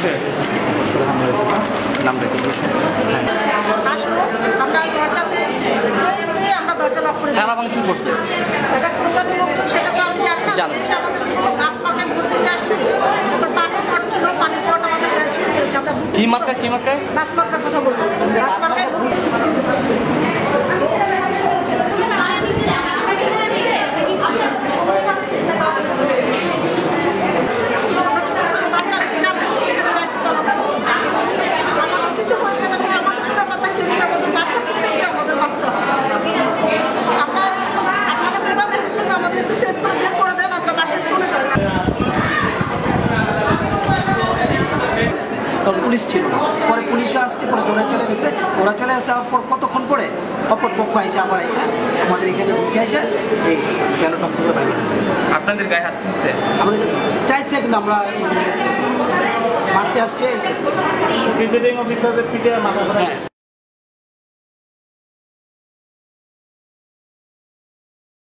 দিই ভাঙচুর করছে সেটা তো আমি জানি না আমাদের গাছ মার্কায় ভর্তি দিয়ে আসছিস তারপর পানি পড়ছিল পানি পড়াটা আমাদের গায়ে ছুড়ে আমরা কি মার্কা কি মার্কা? মার্কার কথা বলব। পুলিশ ছিল না। পরে পুলিশও আসছে পরে ওরা চলে গেছে। ওরা চলে আসার পর কতক্ষণ পরে? অপর পক্ষ এসে আবার এসে আমাদের এখানে ঢুকে এসে এই কেন টক্সিকে বাইরে আপনাদের গায়ে হাত তুলছে? আমাদের চাইছে কিন্তু আমরা মারতে আসছে। ভিজিটিং অফিসারদের পিঠে মাথা হ্যাঁ।